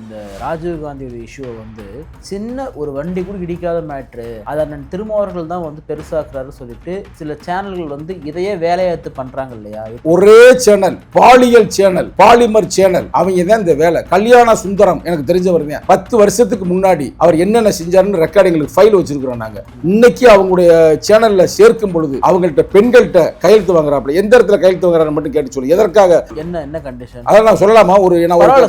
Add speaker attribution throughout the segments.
Speaker 1: இந்த ராஜீவ் காந்தியோட இஷ்யூவை வந்து சின்ன ஒரு வண்டி கூட இடிக்காத மேட்ரு அதை அண்ணன் திருமாவர்கள் தான் வந்து பெருசாக்குறாரு சொல்லிட்டு சில சேனல்கள் வந்து இதையே வேலையாத்து பண்றாங்க இல்லையா?
Speaker 2: ஒரே சேனல் பாலியல் சேனல் பாலிமர் சேனல் அவங்க தான் இந்த வேலை. கல்யாண சுந்தரம் எனக்கு தெரிஞ்சவர் தான் பத்து வருஷத்துக்கு முன்னாடி அவர் என்னென்ன செஞ்சாருன்னு ரெக்கார்டிங்களுக்கு ஃபைல் வச்சிருக்கிறோம் நாங்க. இன்னைக்கு அவங்களுடைய சேனல்ல சேர்க்கும் பொழுது அவங்கள்ட்ட பெண்கள்கிட்ட கையெழுத்து வாங்குறாப்புல. எந்த இடத்துல கையெழுத்து வாங்குறான்னு மட்டும் கேட்டு சொல்லு. எதற்காக?
Speaker 1: என்ன என்ன கண்டிஷன்
Speaker 2: அதெல்லாம் நான் சொல்லலாமா? ஒரு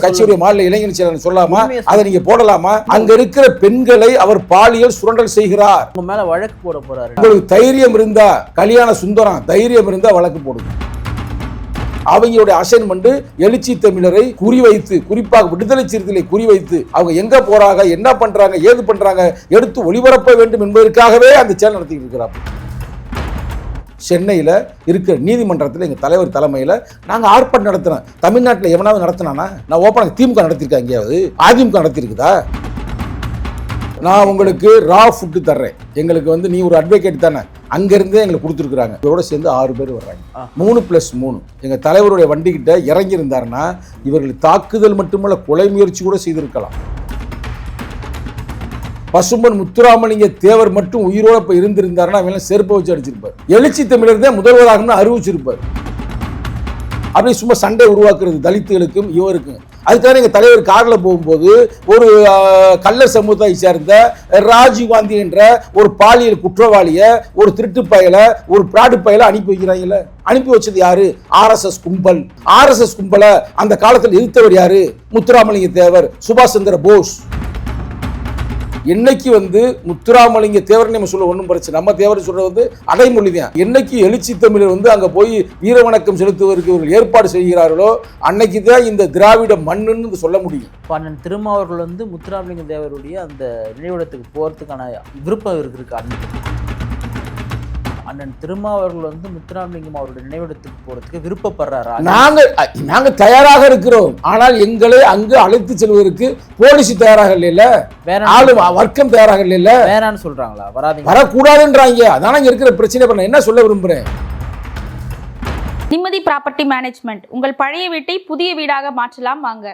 Speaker 2: கட்சியுடைய மாநில இளைஞர் சேனல் சொல்லலாமா
Speaker 1: உண்மையை
Speaker 2: அதை நீங்க போடலாமா? அங்க இருக்கிற பெண்களை அவர் பாலியல் சுரண்டல் செய்கிறார்.
Speaker 1: உங்க மேல வழக்கு போட போறாரு.
Speaker 2: உங்களுக்கு தைரியம் இருந்தா கல்யாண சுந்தரம் தைரியம் இருந்தா வழக்கு போடுங்க அவங்களுடைய அசைன்மெண்ட் எழுச்சி தமிழரை குறிவைத்து குறிப்பாக விடுதலை சிறுத்தைகளை குறிவைத்து அவங்க எங்க போறாங்க என்ன பண்றாங்க ஏது பண்றாங்க எடுத்து ஒளிபரப்ப வேண்டும் என்பதற்காகவே அந்த சேனல் நடத்திட்டு இருக்கிறார். சென்னையில் இருக்கிற நீதிமன்றத்தில் எங்கள் தலைவர் தலைமையில் நாங்கள் ஆர்ப்பாட்டம் நடத்துகிறோம் தமிழ்நாட்டில் எவனாவது நடத்தினானா? நான் ஓப்பனாக திமுக நடத்திருக்கேன் எங்கேயாவது? அதிமுக நடத்திருக்குதா? நான் உங்களுக்கு ரா ஃபுட்டு தர்றேன். எங்களுக்கு வந்து நீ ஒரு அட்வொகேட் தானே. அங்கேருந்தே எங்களுக்கு கொடுத்துருக்குறாங்க. இதோட சேர்ந்து ஆறு பேர் வர்றாங்க. மூணு ப்ளஸ் மூணு. எங்கள் தலைவருடைய வண்டிக்கிட்ட இறங்கி இருந்தாருன்னா இவர்கள் தாக்குதல் மட்டுமல்ல கொலை முயற்சி கூட செய்திருக்கலாம். பசும்பன் முத்துராமலிங்க தேவர் மட்டும் உயிரோட இப்ப இருந்திருந்தாருன்னா அவன் எல்லாம் செருப்பை வச்சு அடிச்சிருப்பார். எழுச்சி தமிழர் தான் முதல்வராகனு அறிவிச்சிருப்பார் அப்படி சும்மா சண்டை உருவாக்குறது தலித்துகளுக்கும் இவருக்கும். அதுக்காக எங்கள் தலைவர் காரில் போகும்போது ஒரு கள்ள கள்ளர் சமூகத்தை சேர்ந்த ராஜீவ் காந்தி என்ற ஒரு பாலியல் குற்றவாளியை ஒரு திருட்டு பயலை ஒரு பிராடு பயலை அனுப்பி வைக்கிறாங்கல்ல. அனுப்பி வச்சது யாரு? ஆர்எஸ்எஸ் கும்பல். ஆர்எஸ்எஸ் கும்பலை அந்த காலத்தில் எதிர்த்தவர் யாரு? முத்துராமலிங்க தேவர் சுபாஷ் சந்திர போஸ். என்னைக்கு வந்து முத்துராமலிங்க தேவர் நம்ம சொல்ல ஒன்றும் பிரச்சனை நம்ம தேவர் சொல்றது வந்து அடைமொழி தான் என்னைக்கு எழுச்சி தமிழர் வந்து அங்கே போய் வீரவணக்கம் செலுத்துவதற்கு இவர்கள் ஏற்பாடு செய்கிறார்களோ அன்னைக்கு தான் இந்த திராவிட மண்ணுன்னு சொல்ல முடியும்.
Speaker 1: இப்ப அண்ணன் திருமாவர்கள் வந்து முத்துராமலிங்க தேவருடைய அந்த நினைவிடத்துக்கு போகிறதுக்கான விருப்பம் இருக்கு அன்னைக்கு அண்ணன் திருமாவர்கள் வந்து முத்துராமலிங்கம் அவருடைய நினைவிடத்துக்கு போறதுக்கு விருப்பப்படுறாரா.
Speaker 2: நாங்க நாங்க தயாராக இருக்கிறோம். ஆனால் எங்களை அங்கு அழைத்து செல்வதற்கு போலீஸ் தயாராக இல்லைல்ல?
Speaker 1: வேற
Speaker 2: ஆளு வர்க்கம் தயாராக இல்லைல்ல?
Speaker 1: வேணான்னு சொல்றாங்களா? வராதீங்க.
Speaker 2: வரக்கூடாதுன்றாங்க. அதான இங்க இருக்கிற பிரச்சனை பண்ண. என்ன சொல்ல விரும்புறேன்?
Speaker 3: நிம்மதி ப்ராப்பர்ட்டி மேனேஜ்மெண்ட். உங்கள் பழைய வீட்டை புதிய வீடாக மாற்றலாம். வாங்க.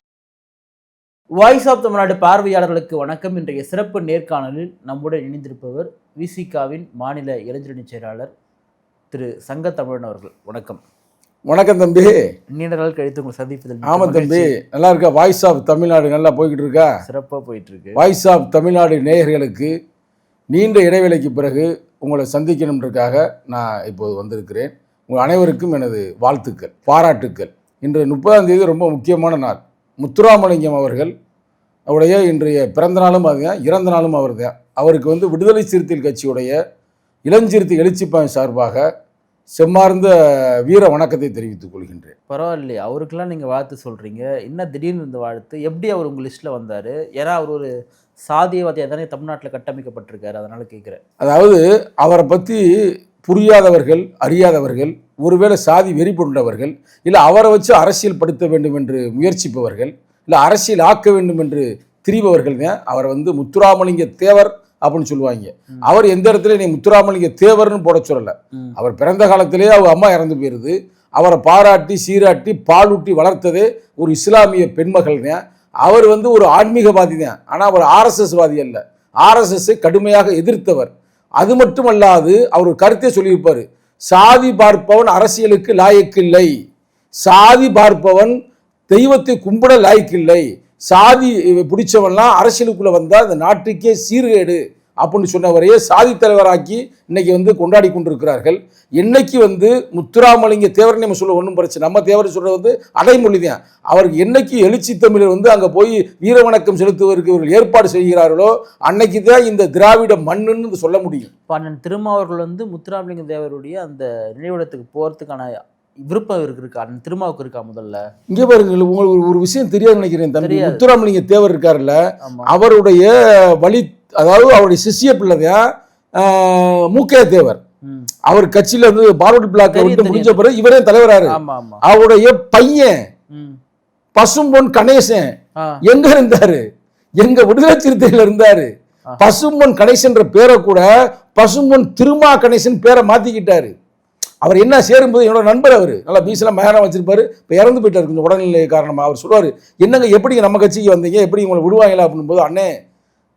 Speaker 1: வாய்ஸ் ஆஃப் தமிழ்நாடு பார்வையாளர்களுக்கு வணக்கம். இன்றைய சிறப்பு நேர்காணலில் நம்முடன் இணைந்திருப்பவர் விசிகாவின் மாநில இளைஞரணி செயலாளர் திரு சங்க தமிழன் அவர்கள். வணக்கம்.
Speaker 2: வணக்கம் தம்பி.
Speaker 1: நீண்ட நாள் கழித்து உங்களை சந்திப்பதில் மிக்க
Speaker 2: ஆமா தம்பி. நல்லா இருக்கா? வாய்ஸ் ஆஃப் தமிழ்நாடு நல்லா போய்கிட்டு இருக்கா
Speaker 1: சிறப்பா போயிட்டு இருக்கு
Speaker 2: வாய்ஸ் ஆஃப் தமிழ்நாடு நேயர்களுக்கு நீண்ட இடைவேளைக்கு பிறகு உங்களை சந்திக்கணுன்றதுக்காக நான் இப்போது வந்திருக்கிறேன். உங்கள் அனைவருக்கும் எனது வாழ்த்துக்கள் பாராட்டுக்கள். இன்று முப்பதாம் தேதி ரொம்ப முக்கியமான நாள். முத்துராமலிங்கம் அவர்கள் அவருடைய இன்றைய பிறந்த நாளும் அதுதான் இறந்த நாளும் அவர் தான் அவருக்கு வந்து விடுதலை சிறுத்தைகள் கட்சியுடைய இளஞ்சிறுத்தை எழுச்சிப்பாய் சார்பாக செம்மார்ந்த வீர வணக்கத்தை தெரிவித்துக் கொள்கின்றேன்.
Speaker 1: பரவாயில்லையே அவருக்கெல்லாம் நீங்க வாழ்த்து சொல்றீங்க. என்ன திடீர்னு இந்த வாழ்த்து? எப்படி அவர் உங்க லிஸ்ட்ல வந்தாரு? ஏன்னா அவர் ஒரு சாதியவாதியா தானே தமிழ்நாட்டில் கட்டமைக்கப்பட்டிருக்காரு அதனால கேட்குறேன்
Speaker 2: அதாவது அவரை பற்றி புரியாதவர்கள் அறியாதவர்கள் ஒருவேளை சாதி வெறி கொண்டவர்கள் இல்லை அவரை வச்சு அரசியல் படுத்த வேண்டும் என்று முயற்சிப்பவர்கள் இல்லை அரசியல் ஆக்க வேண்டும் என்று திரிபவர்கள் தான் அவரை வந்து முத்துராமலிங்க தேவர் அப்படின்னு சொல்லுவாங்க. அவர் எந்த இடத்துல நீ முத்துராமலிங்க தேவர்னு போட சொல்லலை. அவர் பிறந்த காலத்திலேயே அவர் அம்மா இறந்து போயிருது. அவரை பாராட்டி சீராட்டி பாலூட்டி வளர்த்ததே ஒரு இஸ்லாமிய பெண்மகள் தான். அவர் வந்து ஒரு ஆன்மீகவாதி தான். ஆனால் அவர் ஆர்எஸ்எஸ் வாதி அல்ல. ஆர்எஸ்எஸ்ஸை கடுமையாக எதிர்த்தவர். அது மட்டுமல்லாது அவர் ஒரு கருத்தை சொல்லியிருப்பார். சாதி பார்ப்பவன் அரசியலுக்கு லாயக்கில்லை. சாதி பார்ப்பவன் தெய்வத்தை கும்பிட லாய்க்கில்லை. சாதி பிடிச்சவன்லாம் அரசியலுக்குள்ளே வந்தால் அந்த நாட்டுக்கே சீர்கேடு அப்படின்னு சொன்னவரையே சாதி தலைவராக்கி இன்னைக்கு வந்து கொண்டாடி கொண்டிருக்கிறார்கள். என்னைக்கு வந்து முத்துராமலிங்க தேவர் நம்ம சொல்ல ஒன்றும் பிரச்சனை நம்ம தேவர் சொல்கிறது வந்து அடைமொழி தான் அவருக்கு என்னைக்கு எழுச்சி தமிழர் வந்து அங்கே போய் வீரவணக்கம் செலுத்துவதற்கு இவர்கள் ஏற்பாடு செய்கிறார்களோ அன்னைக்கு தான் இந்த திராவிட மண்ணுன்னு சொல்ல முடியும்.
Speaker 1: இப்போ அண்ணன் திருமாவர்கள் வந்து முத்துராமலிங்க தேவருடைய அந்த நினைவிடத்துக்கு போகிறதுக்கான விருப்பம் இருக்கு திருமாவுக்கு இருக்கா முதல்ல
Speaker 2: இங்கே பாருங்கள் உங்களுக்கு ஒரு- விஷயம் தெரியாது நினைக்கிறேன் தம்பி. முத்துராமலிங்க தேவர் இருக்காருல்ல அவருடைய வழி அதாவது அவருடைய சிஷ்ய பிள்ளைதான் மூக்கே தேவர். அவர் கட்சியில வந்து பார்வர்டு பிளாக் விட்டு. முடிஞ்ச பிறகு இவரே தலைவராரு அவருடைய பையன். பசும்பொன் கணேசன் எங்க இருந்தாரு எங்க விடுதலை சிறுத்தைகள் இருந்தாரு. பசும்பொன் கணேசன்ற பேரை கூட பசும்பொன் திருமா கணேசன் பேரை மாத்திக்கிட்டாரு அவர் என்ன சேரும்போது என்னோட நண்பர் அவர். நல்லா பீஸ்லாம் மேரம் வச்சிருப்பாரு. இப்போ இறந்து போயிட்டாரு. கொஞ்சம் உடல்நிலை காரணமாக அவர் சொல்லுவார் என்னங்க எப்படிங்க நம்ம கட்சிக்கு வந்தீங்க? எப்படி உங்களை விடுவாங்களா? அப்படின்னும் போது அண்ணே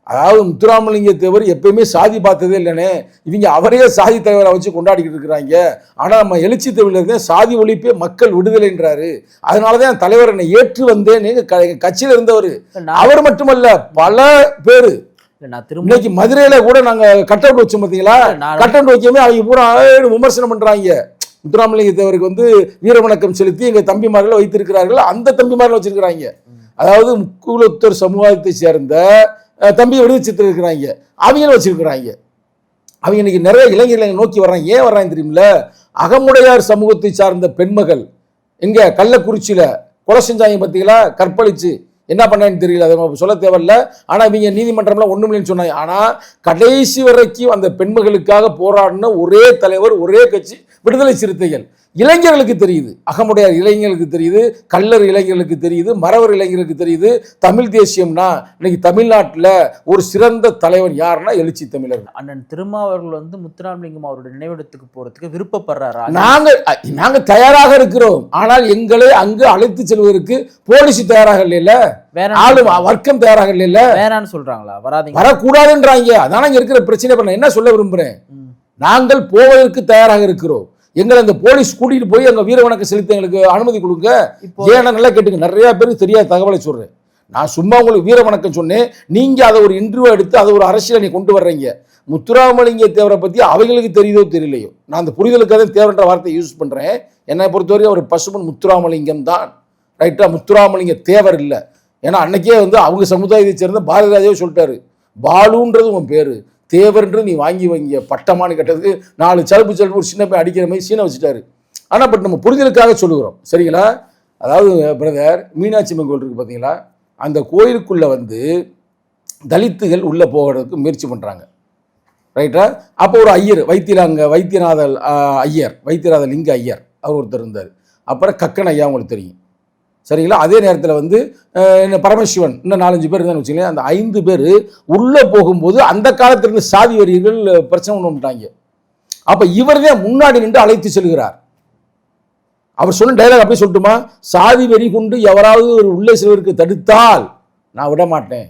Speaker 2: அதாவது முத்துராமலிங்க தேவர் எப்பயுமே சாதி பார்த்ததே இல்லைனே இவங்க அவரையே சாதி தலைவரை வச்சு கொண்டாடிக்கிட்டு இருக்கிறாங்க. ஆனால் நம்ம எழுச்சி தமிழர் சாதி ஒழிப்பே மக்கள் விடுதலைன்றாரு. அதனால தான் தலைவர் என்னை ஏற்று வந்தேன்னு க- கட்சியில இருந்தவர். அவர் மட்டுமல்ல பல பேர்
Speaker 1: நான் திரும்ப
Speaker 2: இன்னைக்கு மதுரையில கூட நாங்க கட் அவுட் வச்சோம் பாத்தீங்களா?
Speaker 1: நான்
Speaker 2: கட் அவுட் வைக்கவே அவங்க பூரா விமர்சனம் பண்றாங்க. முத்துராமலிங்க தேவருக்கு வந்து வீரவணக்கம் செலுத்தி எங்க தம்பிமார்களை வைத்திருக்கிறார்கள். அந்த தம்பிமார்கள் வச்சிருக்கிறாங்க. அதாவது முக்குலத்தர் சமூகத்தை சேர்ந்த அஹ், தம்பி விடுவிச்சிட்டு இருக்கிறாங்க அவங்களும் வச்சிருக்கிறாங்க. அவங்க இன்னைக்கு நிறைய இளைஞர்களை நோக்கி வர்றாங்க. ஏன் வர்றாங்க தெரியுமில அகமுடையார் சமூகத்தை சார்ந்த பெண்மகள் எங்க கள்ளக்குறிச்சியில கொலை செஞ்சாங்க பார்த்தீங்களா கற்பழிச்சு. என்ன பண்ணேன்னு தெரியல அதை சொல்ல தேவையில்ல. ஆனால் இவங்க நீதிமன்றம்ல ஒன்றும் இல்லைன்னு சொன்னாங்க. ஆனால் கடைசி வரைக்கும் அந்த பெண்மகளுக்காக போராடின ஒரே தலைவர் ஒரே கட்சி விடுதலை சிறுத்தைகள். இளைஞர்களுக்கு தெரியுது. அகமுடையார் இளைஞர்களுக்கு தெரியுது. கல்லர் இளைஞர்களுக்கு தெரியுது. மறவர் இளைஞர்களுக்கு தெரியுது. தமிழ் தேசியம்னா இன்னைக்கு தமிழ்நாட்டுல ஒரு சிறந்த தலைவர் யாருன்னா எழுச்சி தமிழர்
Speaker 1: அண்ணன் திருமாவர்கள் வந்து முத்துராமலிங்கம் அவருடைய நினைவிடத்துக்கு போறதுக்கு விருப்பப்படுறாரா?
Speaker 2: நாங்க அ- நாங்க தயாராக இருக்கிறோம். ஆனால் எங்களை அங்கு அழைத்து செல்வதற்கு போலீஸ் தயாராக இல்லைல்ல?
Speaker 1: வேற
Speaker 2: ஆளு வர்க்கம் தயாராக இல்லைல்ல?
Speaker 1: வேணான்னு சொல்றாங்களா? வராதீங்க.
Speaker 2: வரக்கூடாதுன்றாங்க. அதான இங்க இருக்கிற பிரச்சனை பண்ண என்ன சொல்ல விரும்புறேன். நாங்கள் போவதற்கு தயாராக இருக்கிறோம். எங்களை அந்த போலீஸ் கூட்டிட்டு போய் அங்க வீர வணக்கம் செலுத்த எங்களுக்கு அனுமதி கொடுங்க ஏன்னா நல்லா கேட்டுங்க. நிறைய பேருக்கு தெரியாத தகவலை சொல்றேன். நான் சும்மா உங்களுக்கு வீர வணக்கம் சொன்னேன். நீங்க அதை ஒரு இன்டர்வியூ எடுத்து அதை ஒரு அரசியலை நீ கொண்டு வர்றீங்க. முத்துராமலிங்க தேவரை பத்தி அவங்களுக்கு தெரியுதோ தெரியலையோ? நான் அந்த புரிதலுக்காக தான் தேவர்ன்ற வார்த்தையை யூஸ் பண்றேன். என்னை பொறுத்தவரைக்கும் அவர் பசுமன் முத்துராமலிங்கம் தான். ரைட்டா முத்துராமலிங்க தேவர் இல்லை. ஏன்னா அன்னைக்கே வந்து அவங்க சமுதாயத்தை சேர்ந்த பாரதிராஜாவே சொல்லிட்டாரு. பாலுன்றது உன் பேரு. தேவர்ன்று நீ வாங்கி வாங்கிய பட்டமானு கேட்டதுக்கு நாலு சலுப்பு சலுப்பு ஒரு சின்ன பையன் அடிக்கிற மாதிரி சீனை வச்சுட்டாரு. ஆனால் பட் நம்ம புரிதலுக்காக சொல்லுகிறோம். சரிங்களா? அதாவது பிரதர் மீனாட்சி அம்மன் கோயில் இருக்கு பார்த்தீங்களா அந்த கோயிலுக்குள்ளே வந்து தலித்துகள் உள்ளே போகிறதுக்கு முயற்சி பண்ணுறாங்க ரைட்டா அப்போ ஒரு ஐயர் வைத்தியராங்க வைத்தியநாத ஐயர் வைத்தியநாத லிங்க ஐயர் அவர் ஒருத்தர் இருந்தார். அப்புறம் கக்கன் ஐயா உங்களுக்கு தெரியும். சரிங்களா? அதே நேரத்தில் வந்து என்ன பரமசிவன் இன்னும் நாலஞ்சு பேர் இருந்தான்னு வச்சுங்களேன் அந்த ஐந்து பேர் உள்ளே போகும்போது அந்த காலத்திலிருந்து இருந்த சாதி வரியர்கள் பிரச்சனை ஒன்று பண்ணிட்டாங்க அப்போ இவர் தான் முன்னாடி நின்று அழைத்து செல்கிறார். அவர் சொன்ன டைலாக் அப்படியே சொல்லட்டுமா? சாதி வெறி கொண்டு எவராவது ஒரு உள்ளே செல்வதற்கு தடுத்தால் நான் விட மாட்டேன்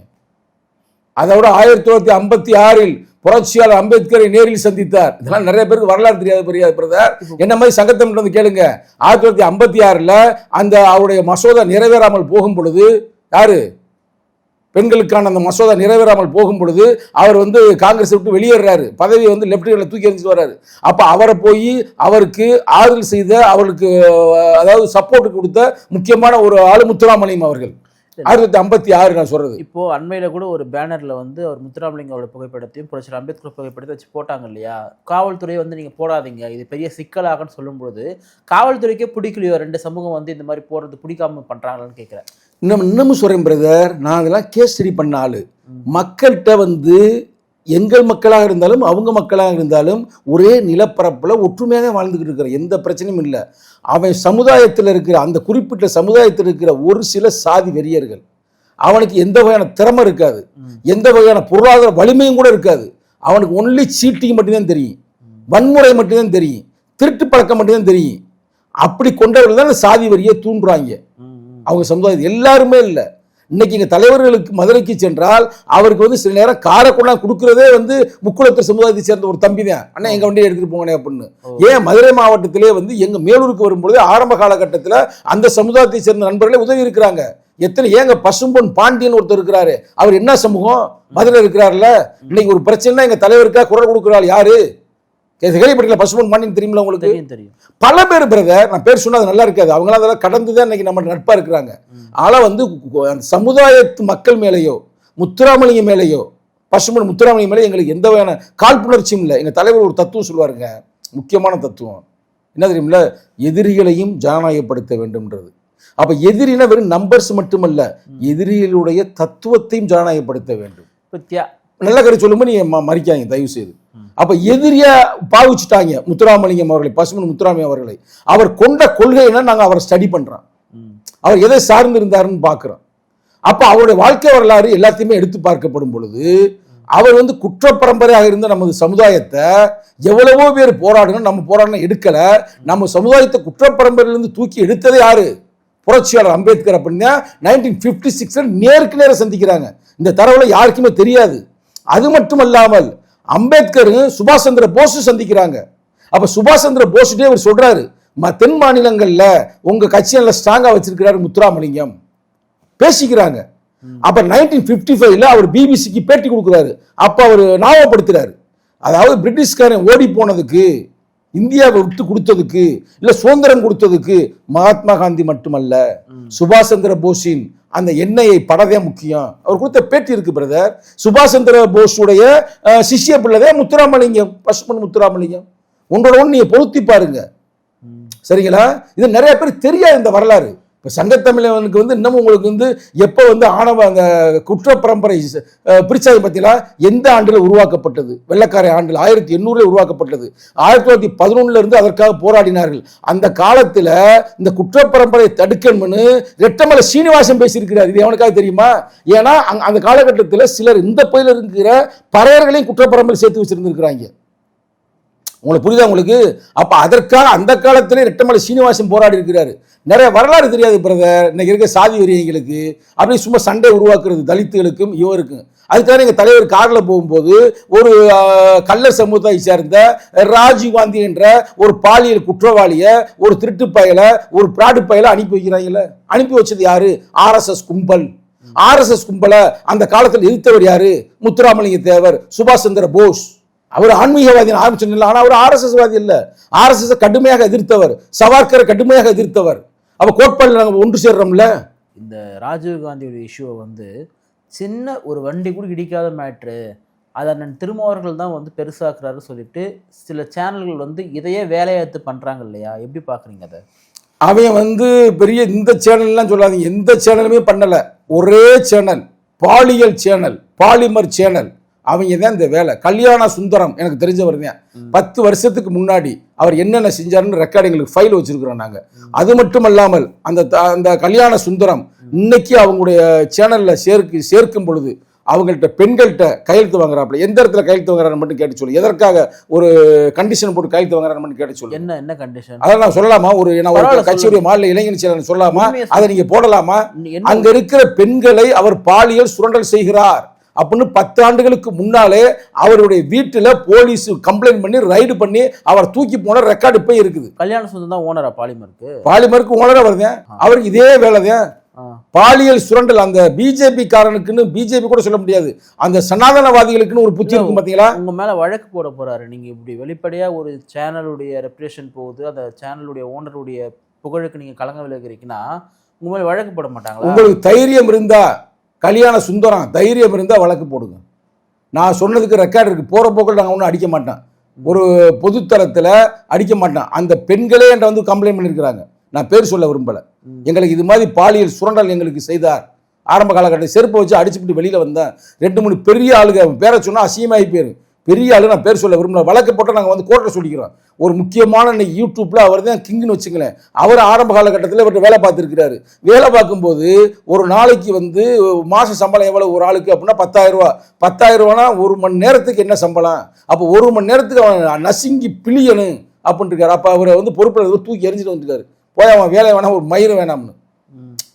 Speaker 2: அதை விட ஆயிரத்தி தொள்ளாயிரத்தி ஐம்பத்தி ஆறில் புரட்சியாளர் அம்பேத்கரை நேரில் சந்தித்தார். இதெல்லாம் நிறைய பேருக்கு வரலாறு தெரியாது பெரியார் பிரதர். என்ன மாதிரி சங்கத்தம் வந்து கேளுங்க. ஆயிரத்தி தொள்ளாயிரத்தி ஐம்பத்தி ஆறில் அந்த அவருடைய மசோதா நிறைவேறாமல் போகும் பொழுது யாரு? பெண்களுக்கான அந்த மசோதா நிறைவேறாமல் போகும் பொழுது அவர் வந்து காங்கிரஸ் விட்டு வெளியேறாரு பதவியை வந்து லெப்டினன்ட்ல தூக்கி எறிஞ்சிட்டு வர்றாரு. அப்போ அவரை போய் அவருக்கு ஆறுதல் செய்த அவருக்கு அதாவது சப்போர்ட் கொடுத்த முக்கியமான ஒரு ஆளு முத்துராமலிங்கம் அவர்கள். ஆயிரத்தி ஐம்பத்தி ஆறு நான் சொல்றது.
Speaker 1: இப்போ அண்மையில கூட ஒரு பேனர்ல வந்து அவர் முத்துராமலிங்கோட புகைப்படத்தையும் புரட்சியர் அம்பேத்கர் புகைப்படத்தை வச்சு போட்டாங்க இல்லையா? காவல்துறை வந்து நீங்க போடாதீங்க. இது பெரிய சிக்கலாகன்னு சொல்லும்போது காவல்துறைக்கே பிடிக்கலையோ? ரெண்டு சமூகம் வந்து இந்த மாதிரி போடுறது பிடிக்காம பண்றாங்களான்னு கேட்குறேன்
Speaker 2: இன்னும் இன்னமும் சொல்றேன் பிரதர் நான் அதெல்லாம் கேஸ் ஸ்டடி பண்ண ஆளு. மக்கள்கிட்ட வந்து எங்கள் மக்களாக இருந்தாலும் அவங்க மக்களாக இருந்தாலும் ஒரே நிலப்பரப்பில் ஒற்றுமையாக வாழ்ந்துக்கிட்டு இருக்கிற எந்த பிரச்சனையும் இல்லை. அவன் சமுதாயத்தில் இருக்கிற அந்த குறிப்பிட்ட சமுதாயத்தில் இருக்கிற ஒரு சில சாதி வெறியர்கள் அவனுக்கு எந்த வகையான திறமை இருக்காது. எந்த வகையான பொருளாதார வலிமையும் கூட இருக்காது. அவனுக்கு ஒன்லி சீட்டிங் மட்டும்தான் தெரியும். வன்முறை மட்டும்தான் தெரியும். திருட்டு பழக்கம் மட்டும்தான் தெரியும். அப்படி கொண்டவர்கள் தான் சாதி வரியை தூண்டுறாங்க. அவங்க சமுதாயம் எல்லாருமே இல்லை. இன்னைக்கு இங்க தலைவர்களுக்கு மதுரைக்கு சென்றால் அவருக்கு வந்து சில நேரம் காரை கொண்டாந்து கொடுக்கறதே வந்து முக்குளத்தூர் சமுதாயத்தை சேர்ந்த ஒரு தம்பி தான் அண்ணா எங்க வண்டியை எடுத்துட்டு போங்கண்ணே அப்படின்னு. ஏன் மதுரை மாவட்டத்திலே வந்து எங்க மேலூருக்கு வரும்பொழுது ஆரம்ப காலகட்டத்தில் அந்த சமுதாயத்தை சேர்ந்த நண்பர்களே உதவி இருக்கிறாங்க. எத்தனை ஏங்க பசும்பொன் பாண்டியன் ஒருத்தர் இருக்கிறாரு. அவர் என்ன சமூகம்? மதுரை இருக்கிறாருல்ல. இன்னைக்கு ஒரு பிரச்சனைனா எங்க தலைவருக்காக குரல் கொடுக்குறாள் யாரு? கேள்விப்பட்டீங்களா பசும்பொன் பாண்டியன் தெரியுமில உங்களுக்கு?
Speaker 1: தெரியும் தெரியும்.
Speaker 2: பல பேர் பிரதர் நான் பேர் சொன்னா அது நல்லா இருக்காது. அவங்களாம் அதெல்லாம் கடந்து தான் இன்னைக்கு நம்ம நட்பா இருக்கிறாங்க. ஆனா வந்து சமுதாயத்து மக்கள் மேலேயோ முத்துராமலிங்க மேலேயோ பசுமன் முத்துராமலிங்க மேலே எங்களுக்கு எந்த வகையான காழ்ப்புணர்ச்சியும் இல்லை. எங்க தலைவர் ஒரு தத்துவம் சொல்லுவாருங்க. முக்கியமான தத்துவம். என்ன தெரியுமில்ல? எதிரிகளையும் ஜனநாயகப்படுத்த வேண்டும்ன்றது. அப்ப எதிரினா வெறும் நம்பர்ஸ் மட்டுமல்ல எதிரிகளுடைய தத்துவத்தையும் ஜனநாயகப்படுத்த வேண்டும். நல்ல கருத்து சொல்லும்போது நீங்க ம- மறிக்காங்க தயவு செய்து அப்ப எதிரியா பாவிச்சுட்டாங்க முத்துராமலிங்கம் அவர்களை பசுமன் முத்துராமலிங்கம் அவர்களை. அவர் கொண்ட கொள்கைன்னா நாங்க அவரை ஸ்டடி பண்றோம். அவர் எதை சார்ந்து இருந்தாருன்னு அப்ப அவருடைய வாழ்க்கை வரலாறு எல்லாத்தையுமே எடுத்து பார்க்கப்படும் பொழுது அவர் வந்து குற்றப்பரம்பரையாக இருந்த நமது சமுதாயத்தை எவ்வளவோ பேர் போராடணும் நம்ம போராடணும் எடுக்கல. நம்ம சமுதாயத்தை குற்றப்பரம்பரையிலிருந்து தூக்கி எடுத்ததே யாரு? புரட்சியாளர் அம்பேத்கர் அப்படின்னா நைன்டீன் ஃபிஃப்டி சிக்ஸில் நேருக்கு நேரம் சந்திக்கிறாங்க. இந்த தரவுல யாருக்குமே தெரியாது. அது மட்டும் அல்லாமல் அம்பேத்கரும் சுபாஷ் சந்திர போஸும் சந்திக்கிறாங்க. அப்ப சுபாஷ் சந்திர போஸ்டே அவர் சொல்றாரு ம- தென் மாநிலங்கள்ல உங்க கட்சி நல்லா ஸ்ட்ராங்கா வச்சிருக்கிறாரு முத்துராமலிங்கம். பேசிக்கிறாங்க. அப்ப நைன்டீன் பிப்டி ஃபைவ்ல அவர் பிபிசிக்கு பேட்டி கொடுக்குறாரு. அப்ப அவர் ஞாபகப்படுத்துறாரு அதாவது பிரிட்டிஷ்காரன் ஓடி போனதுக்கு இந்தியாவை விட்டு கொடுத்ததுக்கு இல்ல சுதந்திரம் கொடுத்ததுக்கு மகாத்மா காந்தி மட்டுமல்ல சுபாஷ் சந்திர போஸின் அந்த எண்ணெயை படதே முக்கியம். அவர் கொடுத்த பேட்டி இருக்கு பிரதர் சுபாஷ் சந்திர போஸுடைய சிஷ்ய பிள்ளைதான் முத்துராமலிங்கம். பசுமன் முத்துராமலிங்கம். உங்களோட ஒன்று நீங்க பொருத்தி பாருங்க. சரிங்களா? இது நிறைய பேர் தெரியாது இந்த வரலாறு. இப்போ சங்கத்தமிழனுக்கு வந்து இன்னமும் உங்களுக்கு வந்து எப்போ வந்து ஆணவ அந்த குற்ற பரம்பரை பிரிச்சாதி பற்றிலாம் எந்த ஆண்டில் உருவாக்கப்பட்டது? வெள்ளக்காரை ஆண்டில் ஆயிரத்தி எண்ணூறில் உருவாக்கப்பட்டது. ஆயிரத்தி தொள்ளாயிரத்தி பதினொன்னுலருந்து அதற்காக போராடினார்கள். அந்த காலத்தில் இந்த குற்ற பரம்பரை தடுக்கணும்னு ரெட்டமலை சீனிவாசன் பேசியிருக்கிறார். இது எவனுக்காக தெரியுமா? ஏன்னா அந்த காலகட்டத்தில் சிலர் இந்த பகுதியில் இருக்கிற பறையர்களையும் குற்ற பரம்பரை சேர்த்து வச்சுருந்துருக்கிறாங்க. உங்களுக்கு புரியுதா உங்களுக்கு? அப்போ அதற்காக அந்த காலத்திலே ரெட்டமலை சீனிவாசன் போராடி இருக்கிறாரு. நிறைய வரலாறு தெரியாது பிரதர் இன்னைக்கு இருக்க சாதி வெறியங்களுக்கு அப்படி சும்மா சண்டை உருவாக்குறது தலித்துகளுக்கும் இவருக்கும். அதுக்காக எங்கள் தலைவர் காரில் போகும்போது ஒரு கள்ள கள்ளர் சமூகத்தை சேர்ந்த ராஜீவ் காந்தி என்ற ஒரு பாலியல் குற்றவாளியை ஒரு திருட்டு பயலை ஒரு பிராடு பயலை அனுப்பி வைக்கிறாங்கல்ல? அனுப்பி வச்சது யாரு? ஆர்எஸ்எஸ் கும்பல். ஆர்எஸ்எஸ் கும்பலை அந்த காலத்தில் எதிர்த்தவர் யாரு? முத்துராமலிங்க தேவர் சுபாஷ் சந்திர போஸ். அவர் ஆன்மீகவாதி ஆரம்பிச்சு ஆனா அவர் ஆர்எஸ்எஸ் வாதி இல்ல. ஆர்எஸ்எஸ் கடுமையாக எதிர்த்தவர். சவார்கரை கடுமையாக எதிர்த்தவர். அப்ப கோட்பாடுல நாங்க ஒன்று சேர்றோம்ல?
Speaker 1: இந்த ராஜீவ் காந்தியோட இஷ்யூவை வந்து சின்ன ஒரு வண்டி கூட இடிக்காத மேட்ரு அதை அண்ணன் திருமாவர்கள் தான் வந்து பெருசாக்குறாரு சொல்லிட்டு சில சேனல்கள் வந்து இதையே வேலையாத்து பண்றாங்க இல்லையா? எப்படி பாக்குறீங்க அதை?
Speaker 2: அவன் வந்து பெரிய இந்த சேனல்லாம் சொல்லாதீங்க. எந்த சேனலுமே பண்ணல. ஒரே சேனல் பாலியல் சேனல் பாலிமர் சேனல் அவங்க தான் இந்த வேலை. கல்யாண சுந்தரம் எனக்கு தெரிஞ்சவர் தான் பத்து வருஷத்துக்கு முன்னாடி அவர் என்னென்ன செஞ்சாருன்னு ரெக்கார்டிங்களுக்கு ஃபைல் வச்சிருக்கிறோம் நாங்க. அது மட்டும் அல்லாமல் அந்த அந்த கல்யாண சுந்தரம் இன்னைக்கு அவங்களுடைய சேனல்ல சேர்க்கு சேர்க்கும் பொழுது அவங்கள்ட்ட பெண்கள்கிட்ட கையெழுத்து வாங்குறாப்புல. எந்த இடத்துல கையெழுத்து வாங்குறான்னு மட்டும் கேட்டு சொல்லு. எதற்காக ஒரு கண்டிஷன் போட்டு கையெழுத்து வாங்குறான்னு மட்டும் கேட்டு சொல்லு.
Speaker 1: என்ன என்ன கண்டிஷன்
Speaker 2: அதை நான் சொல்லலாமா? ஒரு நான் ஒரு கட்சியுடைய மாநில இளைஞர் செயலர் சொல்லலாமா? அதை நீங்க போடலாமா? அங்க இருக்கிற பெண்களை அவர் பாலியல் சுரண்டல் செய்கிறார். அப்படின்னு பத்து ஆண்டுகளுக்கு முன்னாலே அவருடைய வீட்டுல போலீஸ் கம்ப்ளைண்ட் பண்ணி ரைடு பண்ணி அவர் தூக்கி போன ரெக்கார்டு போய் இருக்குது.
Speaker 1: கல்யாண சொந்தம் தான் ஓனரா பாலிமருக்கு?
Speaker 2: பாலிமருக்கு ஓனரா வருதேன் அவருக்கு இதே வேலைதான்
Speaker 1: ஆ.
Speaker 2: பாலியல் சுரண்டல் அந்த பிஜேபி காரனுக்குன்னு பிஜேபி கூட சொல்ல முடியாது. அந்த சனாதனவாதிகளுக்குன்னு ஒரு புத்தி இருக்கும் பாத்தீங்களா?
Speaker 1: உங்க மேல வழக்கு போட போறாரு. நீங்க இப்படி வெளிப்படையா ஒரு சேனலுடைய ரெப்ரேஷன் போகுது அந்த சேனலுடைய ஓனருடைய புகழுக்கு நீங்க கலங்க விளைவிக்கிறீங்கன்னா உங்க மேல வழக்கு போட மாட்டாங்களா?
Speaker 2: உங்களுக்கு தைரியம் இருந்தா கல்யாண சுந்தரம் தைரியம் இருந்தா வழக்கு போடுங்க. நான் சொன்னதுக்கு ரெக்கார்டு இருக்கு. போற போக்கில் நாங்கள் ஒன்றும் அடிக்க மாட்டேன். ஒரு பொதுத்தளத்தில் அடிக்க மாட்டேன். அந்த பெண்களே என்கிட்ட வந்து கம்ப்ளைண்ட் பண்ணியிருக்கிறாங்க. நான் பேர் சொல்ல விரும்பல. எங்களுக்கு இது மாதிரி பாலியல் சுரண்டல் எங்களுக்கு செய்தார். ஆரம்ப காலகட்டத்தில் செருப்பை வச்சு அடிச்சுட்டு வெளியில வந்தேன். ரெண்டு மூணு பெரிய ஆளுங்க பேரை சொன்னா அசியமாகி பேர் பெரிய ஆளு நான் பேர் சொல்ல விரும்பல. வழக்கு போட்டு நாங்கள் வந்து கோர்ட்டில் சொல்லிக்கிறோம். ஒரு முக்கியமான இன்னைக்கு யூடியூப்ல அவர் தான் கிங்னு வச்சுங்களேன் அவர் ஆரம்ப காலகட்டத்தில் இவர்கிட்ட வேலை பார்த்துருக்கிறாரு. வேலை பார்க்கும்போது ஒரு நாளைக்கு வந்து மாச சம்பளம் எவ்வளவு ஒரு ஆளுக்கு அப்படின்னா பத்தாயிரம் ரூபா. பத்தாயிரம் ரூபானா ஒரு மணி நேரத்துக்கு என்ன சம்பளம்? அப்போ ஒரு மணி நேரத்துக்கு அவன் நசுங்கி பிழியணும் அப்படின்ட்டு அப்போ அவரை வந்து பொறுப்பில் தூக்கி எரிஞ்சிட்டு வந்துருக்காரு. போய் அவன் வேலை வேணாம் ஒரு மயிறு வேணாம்னு.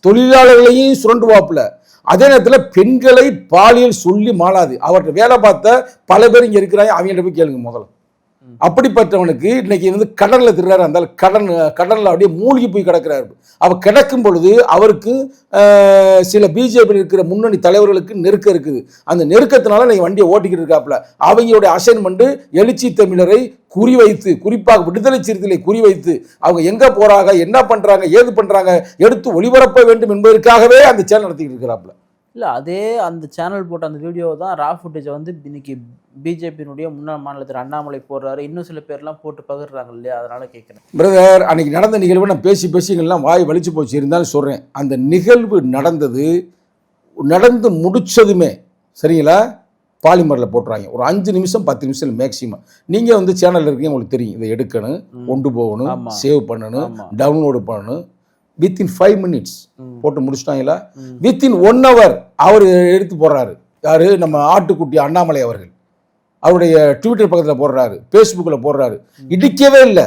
Speaker 2: தொழிலாளர்களையும் சுரண்டுவாப்புல. அதே நேரத்தில் பெண்களை பாலியல் சொல்லி மாளாது. அவர்கிட்ட வேலை பார்த்த பல பேர் இங்கே இருக்கிறாங்க அவங்கள்ட்ட போய் கேளுங்க முதல்ல. அப்படிப்பட்டவனுக்கு இன்னைக்கு வந்து கடல்ல திருறாரு அந்த கடன் கடல்ல அப்படியே மூழ்கி போய் கிடக்கிறாரு. அவ கிடக்கும் பொழுது அவருக்கு சில பிஜேபி இருக்கிற முன்னணி தலைவர்களுக்கு நெருக்கம் இருக்குது. அந்த நெருக்கத்தினால நீங்க வண்டியை ஓட்டிக்கிட்டு இருக்காப்புல. அவங்களுடைய அசைன்மெண்ட் எழுச்சி தமிழரை குறிவைத்து குறிப்பாக விடுதலை சிறுத்தைகளை குறிவைத்து அவங்க எங்க போறாங்க என்ன பண்றாங்க ஏது பண்றாங்க எடுத்து ஒளிபரப்ப வேண்டும் என்பதற்காகவே அந்த சேனல் நடத்திக்கிட்டு இருக்கிறாப்புல.
Speaker 1: இல்ல அதே அந்த சேனல் போட்ட அந்த வீடியோ தான் ரா ஃபுட்டேஜை வந்து இன்னைக்கு பிஜேபியினுடைய முன்னாள் மாநிலத்தில் அண்ணாமலை போடுறாரு. இன்னும் சில பேர்லாம் போட்டு பகிர்றாங்க இல்லையா? அதனால கேட்குறேன்.
Speaker 2: பிரதர் அன்னைக்கு நடந்த நிகழ்வு நான் பேசி பேசி எல்லாம் வாய் வலிச்சு போச்சு இருந்தாலும் சொல்கிறேன் அந்த நிகழ்வு நடந்தது நடந்து முடிச்சதுமே சரிங்களா? பாலிமரில் போட்டுறாங்க. ஒரு அஞ்சு நிமிஷம் பத்து நிமிஷம் மேக்ஸிமம் நீங்கள் வந்து சேனலில் இருக்கீங்க உங்களுக்கு தெரியும். இதை எடுக்கணும். கொண்டு போகணும். சேவ் பண்ணணும் டவுன்லோடு பண்ணணும். Within five minutes. போட்டு முடிச்சிட்டாங்களா. வித்தின் ஒன் ஹவர் அவர் எடுத்து போடுறாரு. யாரு? நம்ம ஆட்டுக்குட்டி அண்ணாமலை அவர்கள். அவருடைய ட்விட்டர் பக்கத்தில் போடுறாரு ஃபேஸ்புக்கில் போடுறாரு. இடிக்கவே இல்லை.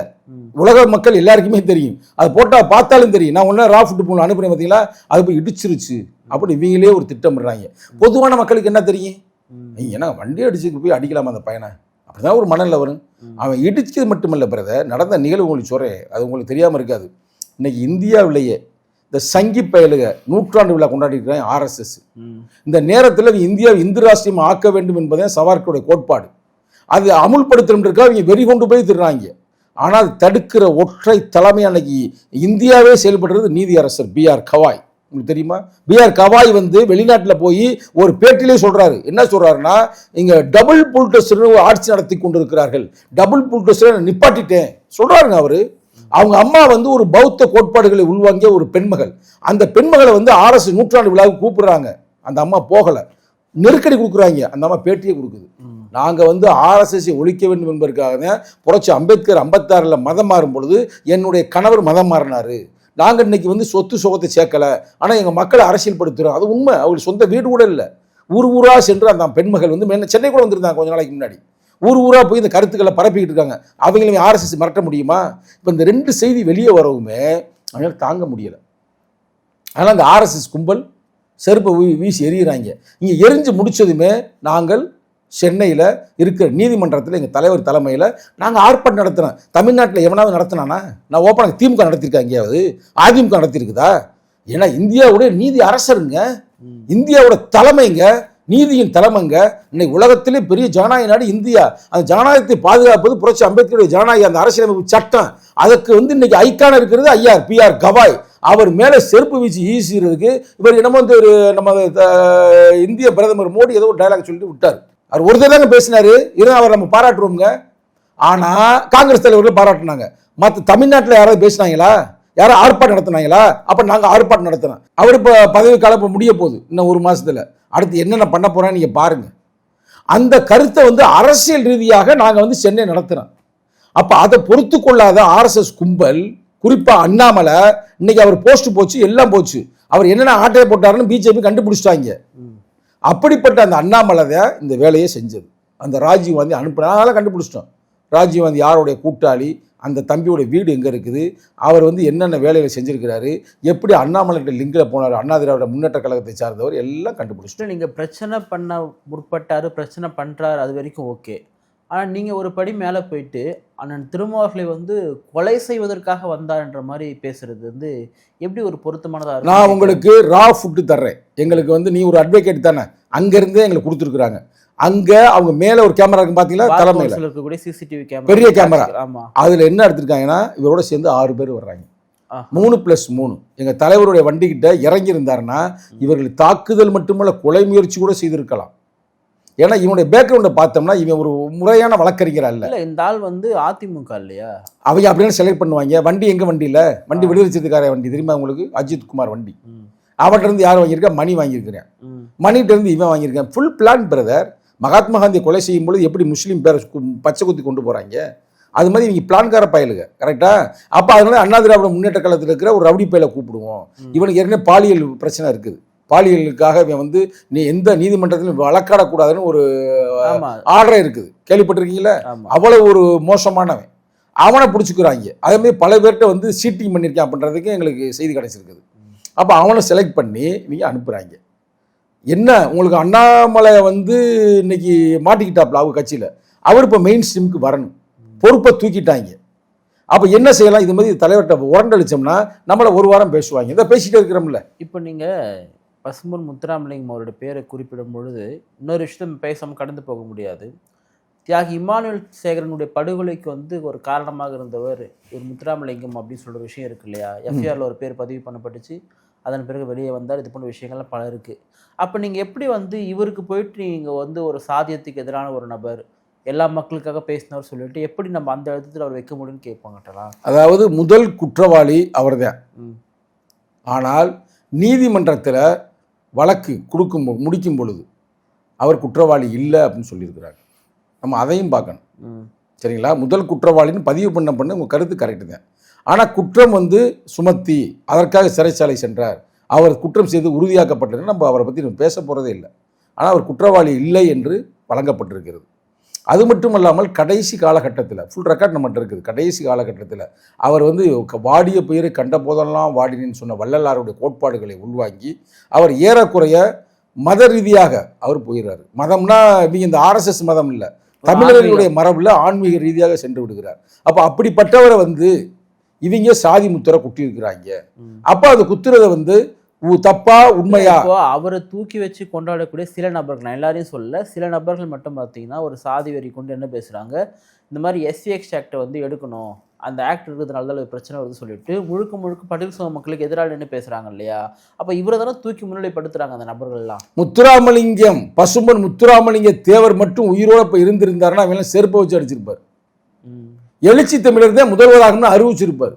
Speaker 2: உலக மக்கள் எல்லாருக்குமே தெரியும். அது போட்டால் பார்த்தாலும் தெரியும். நான் ஒன்றா ரா ஃபுட்டு போன அனுப்புறேன் பார்த்தீங்களா அது போய் இடிச்சிருச்சு. அப்படி இவங்களே ஒரு திட்டமிடுறாங்க. பொதுவான மக்களுக்கு என்ன தெரியும்? நீங்க என்ன வண்டி அடிச்சுட்டு போய் அடிக்கலாமா அந்த பையனை? அப்படிதான் ஒரு மனநிலை வரும். அவன் இடிச்சது மட்டுமல்ல பிரதர் நடந்த நிகழ்வு உங்களுக்கு சொல்கிறேன் அது உங்களுக்கு தெரியாமல் இருக்காது. இன்னைக்கு இந்தியாவிலேயே இந்த சங்கி பயலுக நூற்றாண்டு விழா கொண்டாடி இருக்கிறாங்க ஆர்எஸ்எஸ். இந்த நேரத்தில் இந்தியாவை இந்து ராஷ்டிரம் ஆக்க வேண்டும் என்பதே சவார்க்கருடைய கோட்பாடு. அது அமுல்படுத்தணுன்றதுக்காக அவங்க வெறி கொண்டு போய் திடுறாங்க ஆனால் அது தடுக்கிற ஒற்றை தலைமை அன்னைக்கு இந்தியாவே செயல்படுறது நீதியரசர் பிஆர் கவாய். உங்களுக்கு தெரியுமா? பிஆர் கவாய் வந்து வெளிநாட்டில் போய் ஒரு பேட்டிலே சொல்கிறாரு என்ன சொல்கிறாருன்னா இங்கே டபுள் புல்டஸ்டர் ஆட்சி நடத்தி கொண்டிருக்கிறார்கள். டபுள் புல்டஸ்டர் நிப்பாட்டிட்டேன். சொல்கிறாருங்க அவர். அவங்க அம்மா வந்து ஒரு பௌத்த கோட்பாடுகளை உள்வாங்கிய ஒரு பெண்மகள். அந்த பெண்மகளை வந்து ஆர்எஸ் நூற்றாண்டு விழாவுக்கு கூப்பிடுறாங்க. அந்த அம்மா போகலை. நெருக்கடி கொடுக்குறாங்க. அந்த அம்மா பேட்டியே கொடுக்குது. நாங்கள் வந்து ஆர்எஸ்எஸ்ஸை ஒழிக்க வேண்டும் என்பதற்காக தான் புரட்சி அம்பேத்கர் ஐம்பத்தாறில் மதம் மாறும் பொழுது என்னுடைய கணவர் மதம் மாறினார். நாங்கள் இன்னைக்கு வந்து சொத்து சுகத்தை சேர்க்கல. ஆனால் எங்கள் மக்களை அரசியல்படுத்துகிறோம் அது உண்மை. அவள் சொந்த வீடு கூட இல்லை. ஊர் ஊராக சென்று அந்த பெண்மகள் வந்து மேல சென்னை கூட வந்திருந்தாங்க கொஞ்ச நாளைக்கு முன்னாடி. ஊர் ஊராக போய் இந்த கருத்துக்களை பரப்பிக்கிட்டு இருக்காங்க. அவங்களையும் ஆர்எஸ்எஸ் மிரட்ட முடியுமா? இப்போ இந்த ரெண்டு செய்தி வெளியே வரவுமே அவங்களால தாங்க முடியலை. ஆனால் அந்த ஆர்எஸ்எஸ் கும்பல் செருப்பை வீசி எறிகிறாங்க இங்கே எரிஞ்சு முடித்ததுமே நாங்கள் சென்னையில் இருக்கிற நீதிமன்றத்தில் எங்கள் தலைவர் தலைமையில் நாங்கள் ஆர்ப்பாட்டம் நடத்துகிறோம் தமிழ்நாட்டில் எவனாவது நடத்தினானா? நான் ஓப்பனாக திமுக நடத்தியிருக்கேன் எங்கேயாவது? அதிமுக நடத்தியிருக்குதா? ஏன்னா இந்தியாவுடைய நீதி அரசருங்க. இந்தியாவோட தலைமைங்க நீதியின் தலைமைங்க. இன்னைக்கு உலகத்திலே பெரிய ஜனநாயக நாடு இந்தியா. அந்த ஜனநாயகத்தை பாதுகாப்பது புரட்சி அம்பேத்கருடைய ஜனநாயக அந்த அரசியலமைப்பு சட்டம். அதற்கு வந்து இன்னைக்கு ஐக்கான இருக்கிறது ஐஆர் பிஆர் கவாய். அவர் மேலே செருப்பு வீச்சு ஈசிறதுக்கு இவர் என்னமோ வந்து ஒரு நம்ம இந்திய பிரதமர் மோடி ஏதோ ஒரு டயலாக் சொல்லிட்டு விட்டார். அவர் ஒருத்தர் தாங்க பேசினாரு. இருந்தால் அவர் நம்ம பாராட்டுறோங்க ஆனால் காங்கிரஸ் தலைவர்கள் பாராட்டினாங்க. மற்ற தமிழ்நாட்டில் யாராவது பேசினாங்களா? யாரும் ஆர்ப்பாட்டம் நடத்தினாங்களா? அப்போ நாங்கள் ஆர்ப்பாட்டம் நடத்தினோம் அவர் இப்போ பதவி காலப்போ முடிய போகுது. இன்னும் ஒரு மாதத்தில் அடுத்து என்னென்ன பண்ண போகிறான்னு நீங்கள் பாருங்க. அந்த கருத்தை வந்து அரசியல் ரீதியாக நாங்கள் வந்து சென்னை நடத்துகிறோம் அப்போ அதை பொறுத்து கொள்ளாத ஆர்எஸ்எஸ் கும்பல் குறிப்பாக அண்ணாமலை இன்னைக்கு அவர் போஸ்ட் போச்சு எல்லாம் போச்சு. அவர் என்னென்ன ஆட்டையை போட்டாருன்னு பிஜேபி கண்டுபிடிச்சிட்டாங்க. அப்படிப்பட்ட அந்த அண்ணாமலை தான் இந்த வேலையை செஞ்சது. அந்த ராஜீவ் காந்தி அனுப்புனால கண்டுபிடிச்சிட்டோம். ராஜீவ் காந்தி யாருடைய கூட்டாளி? அந்த தம்பியோட வீடு எங்கே இருக்குது? அவர் வந்து என்னென்ன வேலைகளை செஞ்சுருக்கிறாரு? எப்படி அண்ணாமலைகிட்ட லிங்கில் போனார்? அண்ணா திராவிட முன்னேற்ற கழகத்தை சார்ந்தவர் எல்லாம் கண்டுபிடிச்சிட்டோம்.
Speaker 1: நீங்கள் பிரச்சனை பண்ண முற்பட்டார் பிரச்சனை பண்ணுறாரு அது வரைக்கும் ஓகே. ஆனால் நீங்கள் ஒரு படி மேலே போயிட்டு அண்ணன் திருமாவர்களை வந்து கொலை செய்வதற்காக வந்தார்ன்ற மாதிரி பேசுறது வந்து எப்படி ஒரு பொருத்தமானதாக இருக்கும்
Speaker 2: நான் உங்களுக்கு ரா ஃபுட்டு தர்றேன். எங்களுக்கு வந்து நீ ஒரு அட்வொகேட் தானே. அங்கேருந்தே எங்களுக்கு கொடுத்துருக்குறாங்க. அங்கே அவங்க மேலே ஒரு கேமரா இருக்கு பார்த்தீங்களா? தலைமையில்.
Speaker 1: இருக்கக்கூடிய சிசிடிவி கேமரா
Speaker 2: பெரிய கேமரா.
Speaker 1: ஆமாம்
Speaker 2: அதில் என்ன எடுத்திருக்காங்கன்னா இவரோட சேர்ந்து ஆறு பேர் வர்றாங்க. மூணு ப்ளஸ் மூணு. எங்கள் தலைவருடைய வண்டிக்கிட்ட இறங்கி இருந்தாருன்னா இவர்கள் தாக்குதல் மட்டுமல்ல கொலை முயற்சி கூட செய்திருக்கலாம். ஏன்னா இவனுடைய பேக்ரவுண்டை பார்த்தோம்னா இவன் ஒரு முறையான வழக்கறிஞர் அல்ல
Speaker 1: இல்லை இந்த ஆள் வந்து அதிமுக இல்லையா?
Speaker 2: அவங்க அப்படின்னு செலக்ட் பண்ணுவாங்க. வண்டி எங்க வண்டியில் வண்டி விடுவிச்சதுக்கார வண்டி. தெரியுமா உங்களுக்கு? அஜித் குமார் வண்டி. இருந்து யார் வாங்கியிருக்கா? மணி வாங்கியிருக்கிறேன்
Speaker 1: ம்.
Speaker 2: மணிகிட்ட இருந்து இவன் வாங்கியிருக்கேன். ஃபுல் பிளான் பிரதர் மகாத்மா காந்தியை கொலை செய்யும் பொழுது எப்படி முஸ்லீம் பேரை பச்சை குத்தி கொண்டு போறாங்க? அது மாதிரி இவங்க பிளான்கார பயலுங்க. கரெக்டா அப்போ அதனால அண்ணா திராவிட முன்னேற்ற கழகத்தில் இருக்கிற ஒரு ரவுடி பயலை கூப்பிடுவோம். இவனுக்கு ஏற்கனவே பாலியல் பிரச்சனை இருக்குது. பாலியலுக்காக இவன் வந்து நீ எந்த நீதிமன்றத்திலும் வழக்காடக்கூடாதுன்னு ஒரு ஆர்டரே இருக்குது. கேள்விப்பட்டிருக்கீங்களா?
Speaker 1: ஆமா.
Speaker 2: அவ்வளவு ஒரு மோசமானவன். அவனை பிடிச்சிக்கிறாங்க. அதே மாதிரி பல பேர்கிட்ட வந்து சீட்டிங் பண்ணியிருக்கான் அப்படின்றதுக்கு எங்களுக்கு செய்தி கிடைச்சிருக்குது. அப்போ அவனை செலக்ட் பண்ணி இவங்க அனுப்புகிறாங்க என்ன உங்களுக்கு அண்ணாமலை வந்து இன்னைக்கு மாட்டிக்கிட்டாப்ல அவங்க கட்சியில்? அவர் இப்போ மெயின் ஸ்ட்ரீமுக்கு வரணும். பொறுப்பை தூக்கிட்டாங்க. அப்போ என்ன செய்யலாம்? இது மாதிரி தலைவர்கிட்ட உரண்டளிச்சோம்னா நம்மளை ஒரு வாரம் பேசுவாங்க. இதை பேசிட்டே இருக்கிறோம்ல.
Speaker 1: இப்போ நீங்கள் பசும்பொன் முத்துராமலிங்கம் அவருடைய பேரை குறிப்பிடும் பொழுது இன்னொரு விஷயத்தை பேசாமல் கடந்து போக முடியாது. தியாகி இமானுவேல் சேகரனுடைய படுகொலைக்கு வந்து ஒரு காரணமாக இருந்தவர் ஒரு முத்துராமலிங்கம் அப்படின்னு சொல்கிற விஷயம் இருக்கு இல்லையா? எஃப்ஐஆரில் ஒரு பேர் பதிவு பண்ணப்பட்டுச்சு. அதன் பிறகு வெளியே வந்தார். இது போன்ற விஷயங்கள்லாம் பல இருக்குது அப்போ நீங்கள் எப்படி வந்து இவருக்கு போயிட்டு நீங்கள் வந்து ஒரு சாதியத்துக்கு எதிரான ஒரு நபர் எல்லா மக்களுக்காக பேசினவர் சொல்லிட்டு எப்படி நம்ம அந்த இடத்துல அவர் வைக்க முடியும்னு கேட்பாங்கட்டலாம்
Speaker 2: அதாவது முதல் குற்றவாளி அவர்தான்.
Speaker 1: ம்.
Speaker 2: ஆனால் நீதிமன்றத்தில் வழக்கு கொடுக்கும் முடிக்கும் பொழுது அவர் குற்றவாளி இல்லை அப்படின்னு சொல்லியிருக்கிறாங்க நம்ம அதையும் பார்க்கணும். சரிங்களா? முதல் குற்றவாளின்னு பதிவு பண்ண பண்ண உங்கள் கருத்து கரெக்டு தான். ஆனால் குற்றம் வந்து சுமத்தி அதற்காக சிறைச்சாலை சென்றார். அவர் குற்றம் செய்து உறுதியாக்கப்பட்டது நம்ம அவரை பற்றி நம்ம பேச போகிறதே இல்லை. ஆனால் அவர் குற்றவாளி இல்லை என்று வழங்கப்பட்டிருக்கிறது. அது மட்டும் இல்லாமல் கடைசி காலகட்டத்தில் ஃபுல் ரெக்கார்ட் நம்மகிட்ட இருக்குது. கடைசி காலகட்டத்தில் அவர் வந்து வாடிய பெயரை கண்ட போதெல்லாம் வாடினேன்னு சொன்ன வள்ளலாருடைய கோட்பாடுகளை உள்வாங்கி அவர் ஏறக்குறைய மத ரீதியாக அவர் போயிடுறாரு மதம்னா இவங்க இந்த ஆர்எஸ்எஸ் மதம் இல்லை. தமிழர்களுடைய மரபுல ஆன்மீக ரீதியாக சென்று விடுகிறார். அப்போ அப்படிப்பட்டவரை வந்து இவங்க சாதி முத்திரை குட்டியிருக்கிறாங்க. அப்போ அது குத்துறதை வந்து தப்பா உண்மையா?
Speaker 1: அவரை தூக்கி வச்சு கொண்டாடக்கூடிய சில நபர்கள் நான் எல்லாரையும் சொல்ல சில நபர்கள் மட்டும் பார்த்தீங்கன்னா ஒரு சாதி வெறி கொண்டு என்ன பேசுறாங்க? இந்த மாதிரி எஸ்சிஎக்ஸ் ஆக்டை வந்து எடுக்கணும். அந்த ஆக்ட் இருக்கிறதுனால தான் பிரச்சனை வருது சொல்லிட்டு முழுக்க முழுக்க பட்டியல் சமூக மக்களுக்கு எதிராக நின்று பேசுறாங்க இல்லையா? அப்ப இவரை தானே தூக்கி முன்னிலைப்படுத்துறாங்க அந்த நபர்கள்லாம்.
Speaker 2: முத்துராமலிங்கம் பசும்பன் முத்துராமலிங்க தேவர் மட்டும் உயிரோட இப்போ இருந்திருந்தாருன்னா அவன் செருப்பை வச்சு அடிச்சிருப்பார். எழுச்சி தமிழர் தான் முதல்வராகணும்னு அறிவிச்சிருப்பார்.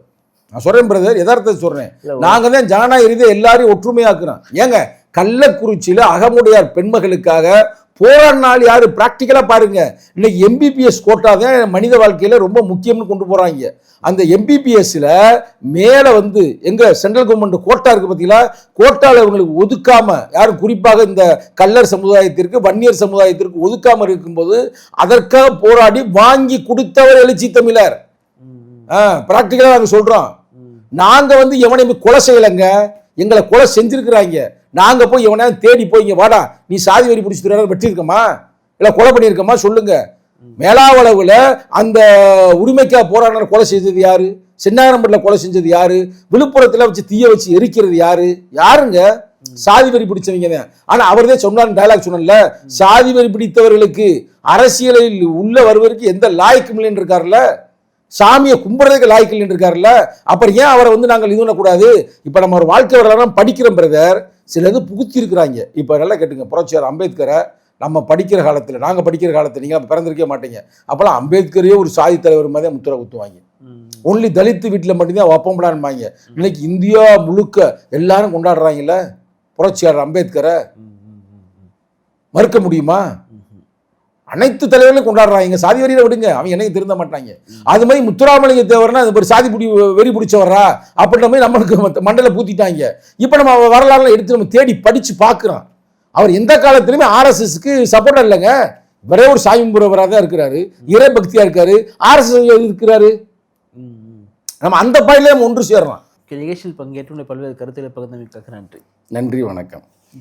Speaker 2: நான் சொல்றேன் பிரதர் யதார்த்தத்தை சொல்றேன்.
Speaker 1: இல்ல,
Speaker 2: நாங்க தான் ஜனநாயக ரீதியாக எல்லாரையும் ஒற்றுமையாக்குறோம். ஏங்க கள்ளக்குறிச்சியில அகமுடையார் பெண்மகளுக்காக போராடினால் யாரு? பிராக்டிக்கலா பாருங்க. இன்னைக்கு எம்பிபிஎஸ் கோட்டா தான் மனித வாழ்க்கையில ரொம்ப முக்கியம்னு கொண்டு போறாங்க. அந்த எம்பிபிஎஸ்ல மேல வந்து எங்க சென்ட்ரல் கவர்மெண்ட் கோட்டா இருக்கு பாத்தீங்களா? கோட்டால இவங்களுக்கு ஒதுக்காம யாரும் குறிப்பாக இந்த கல்லர் சமுதாயத்திற்கு வன்னியர் சமுதாயத்திற்கு ஒதுக்காம இருக்கும்போது அதற்காக போராடி வாங்கி கொடுத்தவர் எழுச்சி தமிழர்.
Speaker 1: ம், ம்,
Speaker 2: பிராக்டிக்கலா நாங்க நாங்கள் வந்து எவனையும் கொலை செய்யலைங்க. எங்களை கொலை செஞ்சுருக்குறாங்க. நாங்கள் போய் எவனையாவது தேடி போய்ங்க வாடா. நீ சாதி வரி பிடிச்சிட்டு வெட்டியிருக்கமா? இல்லை கொலை பண்ணியிருக்கமா? சொல்லுங்க. மேலாவளவில் அந்த உரிமைக்காக போராடின கொலை செஞ்சது யாரு? சின்னாரம்பட்டில் கொலை செஞ்சது யாரு? விழுப்புரத்தில் வச்சு தீய வச்சு எரிக்கிறது யாரு? யாருங்க? சாதி வரி பிடிச்சவங்க தான். ஆனா அவர்தான் சொன்னார் டயலாக் சொன்னல சாதி வரி பிடித்தவர்களுக்கு அரசியலில் உள்ள வருவதற்கு எந்த லாய்க்கும் இல்லைன்னு இருக்காருல்ல. சாமியை கும்பிட்றதுக்கு லாய்க்கு இருக்காருல்ல அப்புறம் ஏன் அவரை வந்து நாங்கள் இது பண்ணக்கூடாது? இப்போ நம்ம ஒரு வாழ்க்கை வரலாறு படிக்கிறோம் பிரதர் சிலது புகுத்தி இருக்கிறாங்க இப்போ நல்லா கேட்டுங்க புரட்சியார் அம்பேத்கரை நம்ம படிக்கிற காலத்தில் நாங்கள் படிக்கிற காலத்தில் நீங்கள் அப்போ பிறந்திருக்கவே மாட்டீங்க. அப்போல்லாம் அம்பேத்கரையே ஒரு சாதி தலைவர் மாதிரி முத்திரை குத்துவாங்க. ஒன்லி தலித்து வீட்டில் மட்டும்தான் ஒப்பம்படான்பாங்க. இன்னைக்கு இந்தியா முழுக்க எல்லாரும் கொண்டாடுறாங்கல்ல புரட்சியாளர் அம்பேத்கரை. மறுக்க முடியுமா. அனைத்து தலைவர்களும் கொண்டாடுறாங்க. சாதி வரியில விடுங்க. அவங்க என்னைக்கு திருந்த மாட்டாங்க. அது மாதிரி முத்துராமலிங்க தேவர்னா அது ஒரு சாதி பிடி வெறி பிடிச்சவரா அப்படின்ற மாதிரி நம்மளுக்கு மண்டையில பூத்திட்டாங்க. இப்போ நம்ம வரலாறுலாம் எடுத்து நம்ம தேடி படிச்சு பார்க்குறோம் அவர் எந்த காலத்திலுமே ஆர்எஸ்எஸ்க்கு சப்போர்ட் இல்லைங்க. ஒரே ஒரு சாமி கும்பிடுறவராக தான் இருக்கிறாரு. இறை பக்தியா இருக்காரு. ஆர்எஸ்எஸ் இருக்கிறாரு. நம்ம அந்த பாயிலே ஒன்று சேரலாம்.
Speaker 1: நிகழ்ச்சியில் பங்கேற்று பல்வேறு கருத்துக்களை பகிர்ந்தமைக்காக நன்றி.
Speaker 2: நன்றி வணக்கம்.